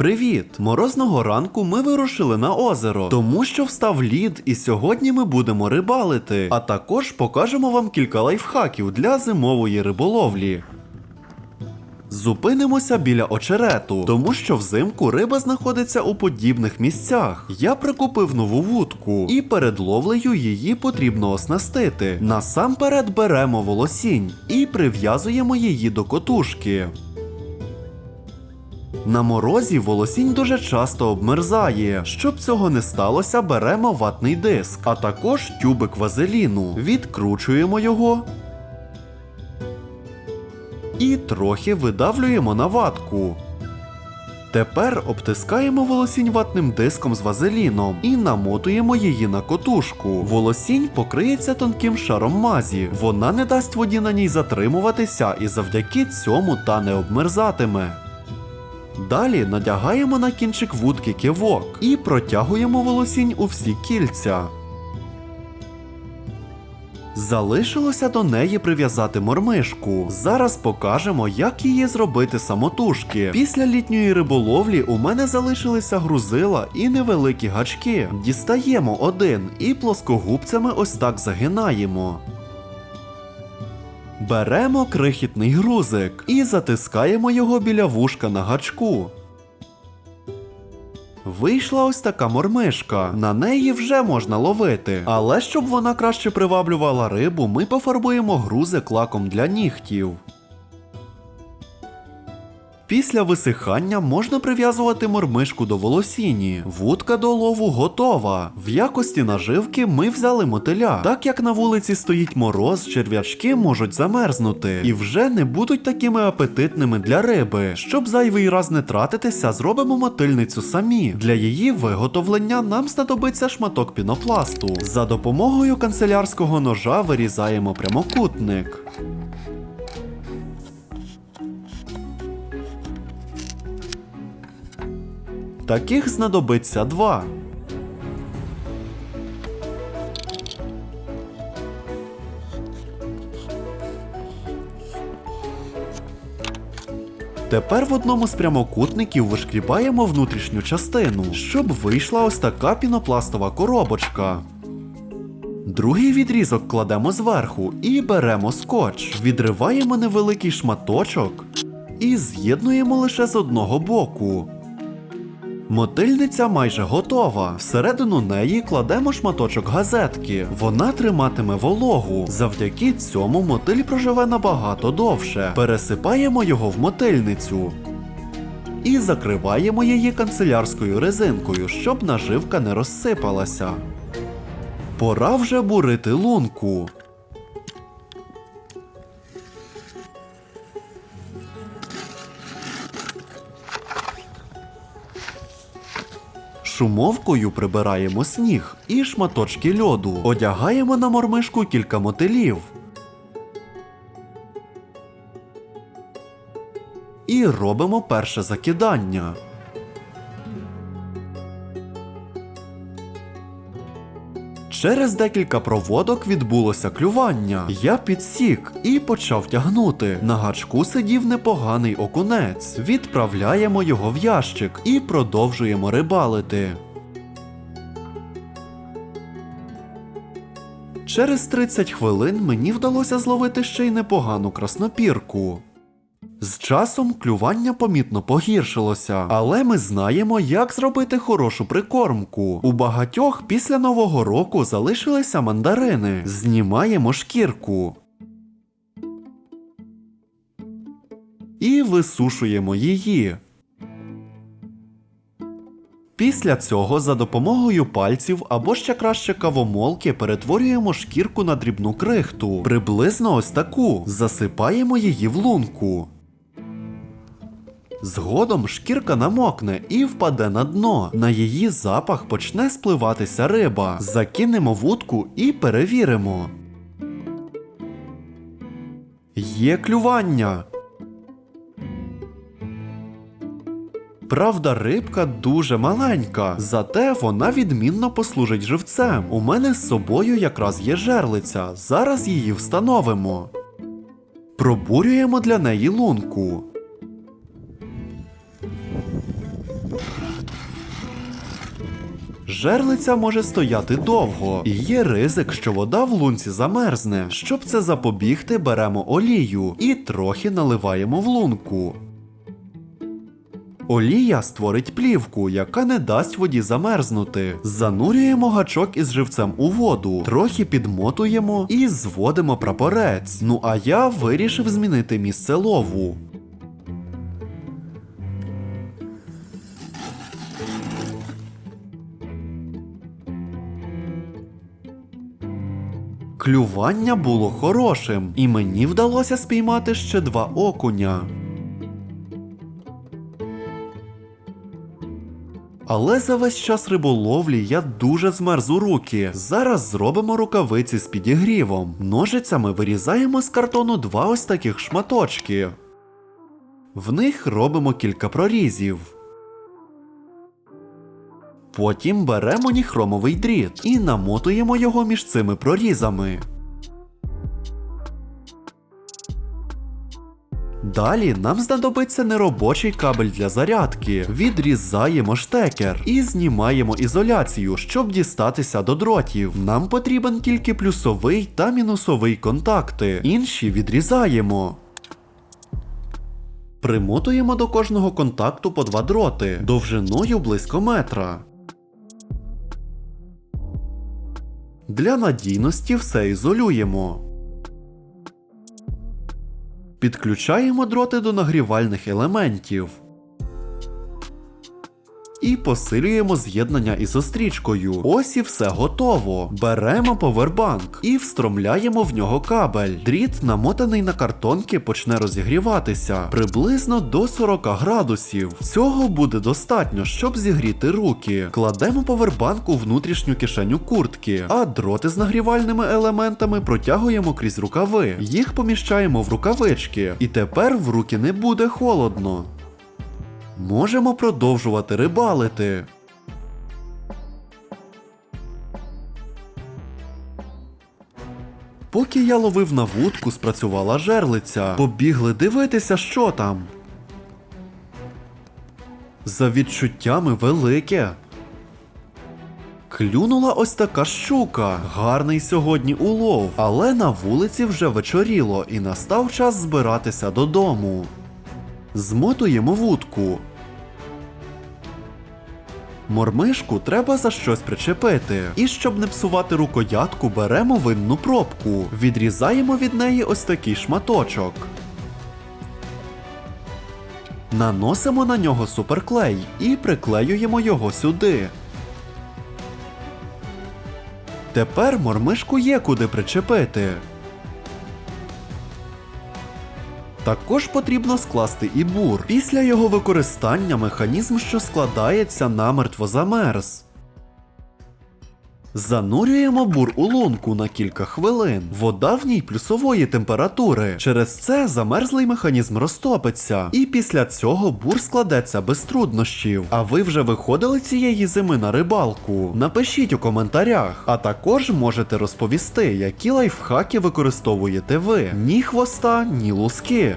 Привіт! Морозного ранку ми вирушили на озеро, тому що встав лід, і сьогодні ми будемо рибалити. А також покажемо вам кілька лайфхаків для зимової риболовлі. Зупинимося біля очерету, тому що взимку риба знаходиться у подібних місцях. Я прикупив нову вудку, і перед ловлею її потрібно оснастити. Насамперед беремо волосінь і прив'язуємо її до котушки. На морозі волосінь дуже часто обмерзає. Щоб цього не сталося, беремо ватний диск, а також тюбик вазеліну. Відкручуємо його і трохи видавлюємо на ватку. Тепер обтискаємо волосінь ватним диском з вазеліном і намотуємо її на котушку. Волосінь покриється тонким шаром мазі. Вона не дасть воді на ній затримуватися і завдяки цьому та не обмерзатиме. Далі надягаємо на кінчик вудки кивок і протягуємо волосінь у всі кільця. Залишилося до неї прив'язати мормишку. Зараз покажемо, як її зробити самотужки. Після літньої риболовлі у мене залишилися грузила і невеликі гачки. Дістаємо один і плоскогубцями ось так загинаємо. Беремо крихітний грузик і затискаємо його біля вушка на гачку. Вийшла ось така мормишка. На неї вже можна ловити. Але щоб вона краще приваблювала рибу, ми пофарбуємо грузик лаком для нігтів. Після висихання можна прив'язувати мормишку до волосіні. Вудка до лову готова. В якості наживки ми взяли мотиля. Так як на вулиці стоїть мороз, черв'ячки можуть замерзнути і вже не будуть такими апетитними для риби. Щоб зайвий раз не тратитися, зробимо мотильницю самі. Для її виготовлення нам знадобиться шматок пінопласту. За допомогою канцелярського ножа вирізаємо прямокутник. Таких знадобиться два. Тепер в одному з прямокутників вишкрібаємо внутрішню частину, щоб вийшла ось така пінопластова коробочка. Другий відрізок кладемо зверху і беремо скотч. Відриваємо невеликий шматочок і з'єднуємо лише з одного боку. Мотильниця майже готова. Всередину неї кладемо шматочок газетки. Вона триматиме вологу. Завдяки цьому мотиль проживе набагато довше. Пересипаємо його в мотильницю. І закриваємо її канцелярською резинкою, щоб наживка не розсипалася. Пора вже бурити лунку. Шумовкою прибираємо сніг і шматочки льоду. Одягаємо на мормишку кілька мотилів. І робимо перше закидання. Через декілька проводок відбулося клювання. Я підсік і почав тягнути. На гачку сидів непоганий окунець. Відправляємо його в ящик і продовжуємо рибалити. Через 30 хвилин мені вдалося зловити ще й непогану краснопірку. З часом клювання помітно погіршилося, але ми знаємо, як зробити хорошу прикормку. У багатьох після нового року залишилися мандарини. Знімаємо шкірку. І висушуємо її. Після цього за допомогою пальців або ще краще кавомолки перетворюємо шкірку на дрібну крихту, приблизно ось таку. Засипаємо її в лунку. Згодом шкірка намокне і впаде на дно. На її запах почне спливатися риба. Закинемо вудку і перевіримо. Є клювання. Правда, рибка дуже маленька, зате вона відмінно послужить живцем. У мене з собою якраз є жерлиця. Зараз її встановимо. Пробурюємо для неї лунку. Жерлиця може стояти довго, і є ризик, що вода в лунці замерзне. Щоб це запобігти, беремо олію і трохи наливаємо в лунку. Олія створить плівку, яка не дасть воді замерзнути. Занурюємо гачок із живцем у воду, трохи підмотуємо і зводимо прапорець. Ну а я вирішив змінити місце лову. Клювання було хорошим, і мені вдалося спіймати ще два окуня. Але за весь час риболовлі я дуже змерз у руки. Зараз зробимо рукавиці з підігрівом. Ножицями вирізаємо з картону два ось таких шматочки. В них робимо кілька прорізів. Потім беремо ніхромовий дріт і намотуємо його між цими прорізами. Далі нам знадобиться неробочий кабель для зарядки. Відрізаємо штекер і знімаємо ізоляцію, щоб дістатися до дротів. Нам потрібен тільки плюсовий та мінусовий контакти. Інші відрізаємо. Примотуємо до кожного контакту по два дроти довжиною близько метра. Для надійності все ізолюємо. Підключаємо дроти до нагрівальних елементів. І посилюємо з'єднання із острічкою. Ось і все готово. Беремо повербанк і встромляємо в нього кабель. Дріт, намотаний на картонки, почне розігріватися приблизно до 40 градусів. Цього буде достатньо, щоб зігріти руки. Кладемо повербанк у внутрішню кишеню куртки, а дроти з нагрівальними елементами протягуємо крізь рукави. Їх поміщаємо в рукавички, і тепер в руки не буде холодно. Можемо продовжувати рибалити. Поки я ловив на вудку, спрацювала жерлиця. Побігли дивитися, що там. За відчуттями велике. Клюнула ось така щука. Гарний сьогодні улов. Але на вулиці вже вечоріло і настав час збиратися додому. Змотуємо вудку. Мормишку треба за щось причепити. І щоб не псувати рукоятку, беремо винну пробку. Відрізаємо від неї ось такий шматочок. Наносимо на нього суперклей і приклеюємо його сюди. Тепер мормишку є куди причепити. Також потрібно скласти і бур. Після його використання механізм, що складається, намертво замерз. Занурюємо бур у лунку на кілька хвилин. Вода в ній плюсової температури. Через це замерзлий механізм розтопиться. І після цього бур складеться без труднощів. А ви вже виходили цієї зими на рибалку? Напишіть у коментарях. А також можете розповісти, які лайфхаки використовуєте ви. Ні хвоста, ні луски.